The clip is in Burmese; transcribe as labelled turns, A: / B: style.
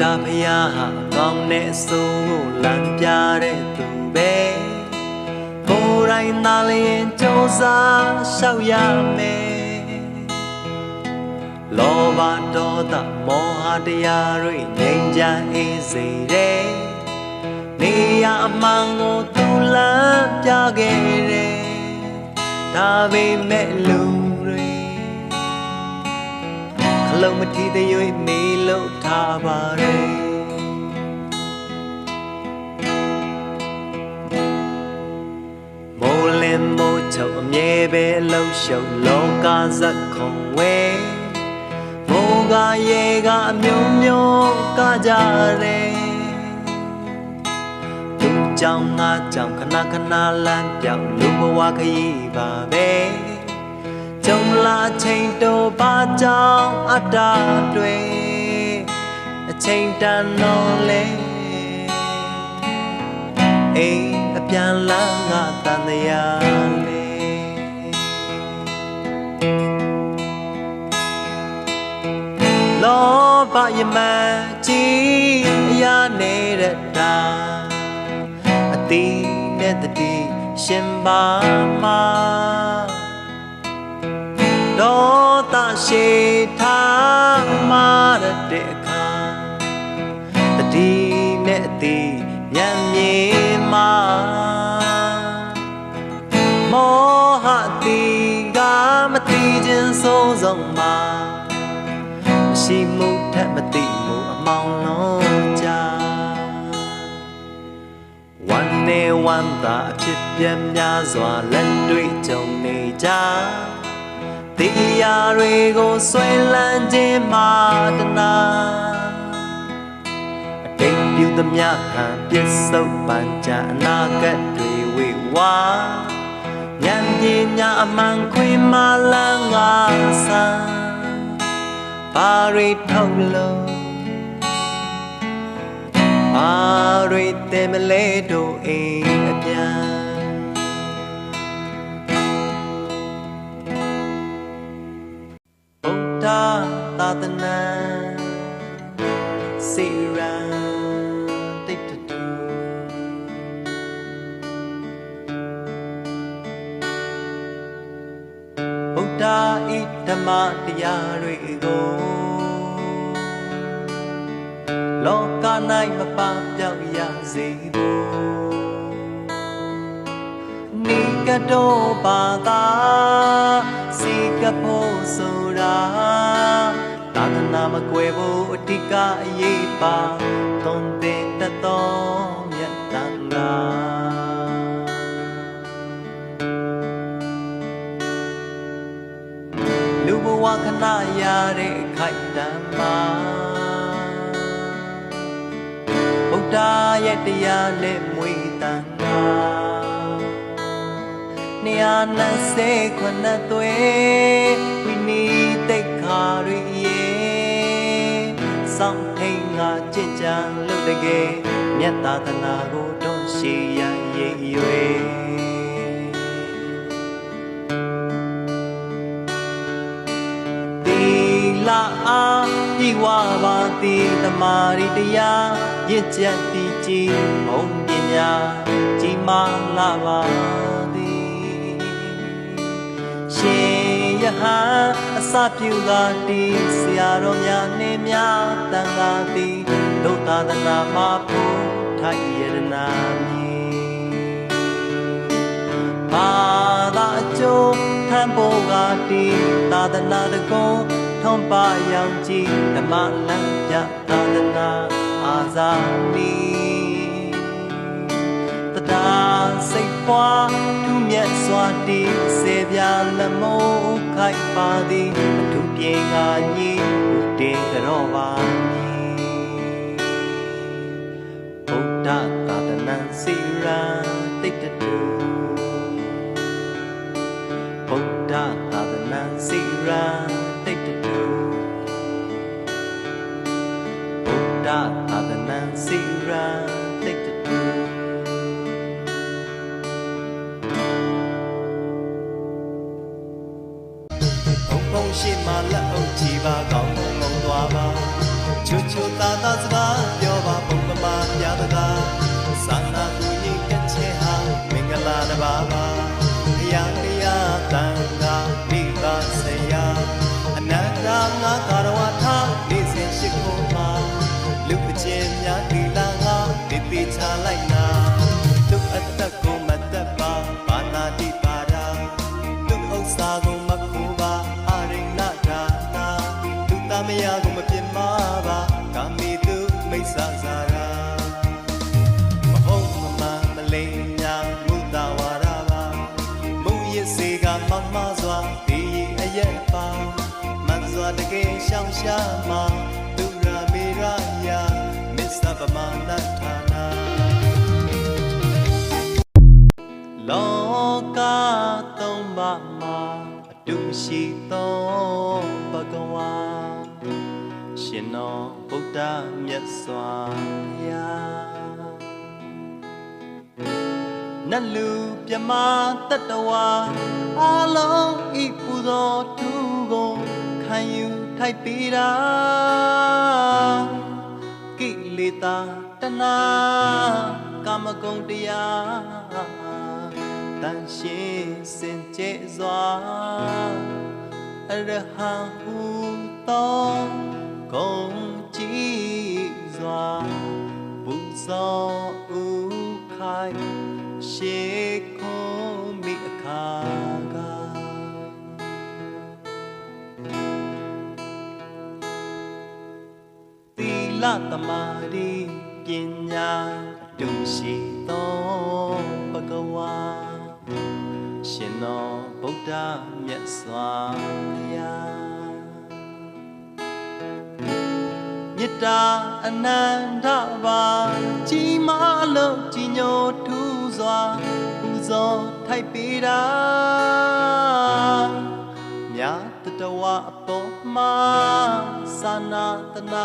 A: တာဖယားဟာကောင်းတဲ့အစိုးကိုလမ်းပြတဲ့သူပဲကိုယ်တိုင်သာလျင်စ조사ရှောက်ရမယ်လောဘဒေါသမောဟတရားတွေငြိမ်းချမ်းအေးစေတဲ့နေရအမှန်ကိုသူလမ်းပြခဲ့တယ်ဒါပေမဲ့လူတွေခလုံးမထီသေး၍မေး လို့ထားပါရဲ့မိုးလင်းမိုးချုပ်အမြဲပဲအလုံးရှုံလောကဇက်ခုံဝဲမိုးကရေကအမျိုးမျိုးကကြတယ်သူကြောင့်ငါကြောင့်ခဏခဏလမ်းပြောင်းလူဘဝခရီးပါပဲကြုံလာချိန်တော့ဘာကြောင့်အတားတွေအ ချိန်တန်တော့လေအိမ်အပြန်လာငါတန်တရားလေလောဘယမကြီးအရာနေတဲ့တာအတိနဲ့တတိရှင်ပါမှာဒေါသရှိထား ဒီနဲ့သည်ညံမြေမှာမောဟတီကမတီခြင်းဆုံးဆုံးမှာမရှိမှုထက်မသိမှုအမောင်လုံးကြဝန်နေဝန်သာအဖြစ်ပြများစွာလက်တွေ့ကြုံနေကြတရားတွေကိုဆွဲလန်းခြင်းမှာတနာ သမျှဟန်ပြစ္ဆုတ်ပန်ကြအနာဂတ်တွေဝေဝါဉာဏ်ပညာအမှန်ခွေမာလန်းငါဆာပါရိထုတ်လို့ပါရိတယ်မလဲတို့အိမ်အပြန်ဗုဒ္ဓသာသနာစေ ဗုဒ္ဓဤဓမ္မတရားတွေကိုလောက၌မပပြောက်ရစေဖို့နိကတောဘာသာစီကဖို့ဆိုတာသာသနာမကွယ်ဖို့အဓိကအရေးပါသွ ဝခဏရတဲ့ခိုက်တမ်းမှာဗုဒ္ဓရဲ့တရားနဲ့မွေးတန်တာနေရာနဲ့စေခွနဲ့သွေးဝိနီတိတ်ခါရီယေစောင့်ထိန်ငါကြင်ကြံလို့တကယ်မြတ်သာသနာကိုတွန်းရှိရရဲ့ရွယ် ဝပါတိတမာရိတရားရင့်ကျက်တည်ကြည်ဘုံပညာကြီးမားလာပါသည်ရှင်ယဟန်အစပြုကားတည်ဆရာတော်များနှင့်များတန်ခါသည်ဒုသာသနာမှာဖို့ထိုက်ရတနာမည်ဘာသာအကျိုးထံပေါ်ကတီသာသနာတကုံ ထုံးပါရောင်ကြည်ဓမ္မလမ်းပြသာသနာအာဇာနည်တတာစိတ်ပွားသူမြတ်စွာတီစေပြလက်မိုးခိုက်ပါသည်အထုပြေငါညီတင်ကြောပါမည်ဗုဒ္ဓ ဗုဒ္ဓသာသနာစီရန်တိတ်တူဘုံဘုံရှိမှလက်အုပ်ကြည်ပါကောင်းကောင်းသွားပါချချိုချိုတာတာစကားပြောပါဘုံပမာပြတကားသာနာကူရင်ကချေဟာမင်္ဂလာ မူရစေကမမစွာဒီအရက်ပါမန်စွာတကယ်ရှောင်ရှားမှာဒုရမေရယာမစ္စပမာနဌာနာလောကသုံးပါးမှာအတူရှိသောဘဂဝါရှင်တော်ဗုဒ္ဓမြတ်စွာဘုရား နတ်လူမြမတတဝါအလုံးဤပူဇော်သူကိုခံယူထိုက်ပြီးတာကိလေသာတဏှာကာမဂုဏ်တရားတန်ရှင်းစင်ကြယ်စွာအရဟံဟူသောဂုံကြည်စွာဘုဇောဥခိုင် ရှေခုံးမိအခါကသီလသမာဓိပညာအတူရှိသောဘဂဝါရှင်တော်ဗုဒ္ဓမြတ်စွာဘုရားမေတ္တာအနန္တပါကြီးမားလို့ကြီးညိုထူး စွာပူဇော်ထိုက်ပေတာမြတ်တတဝအပေါ်မှာသာနာတနာ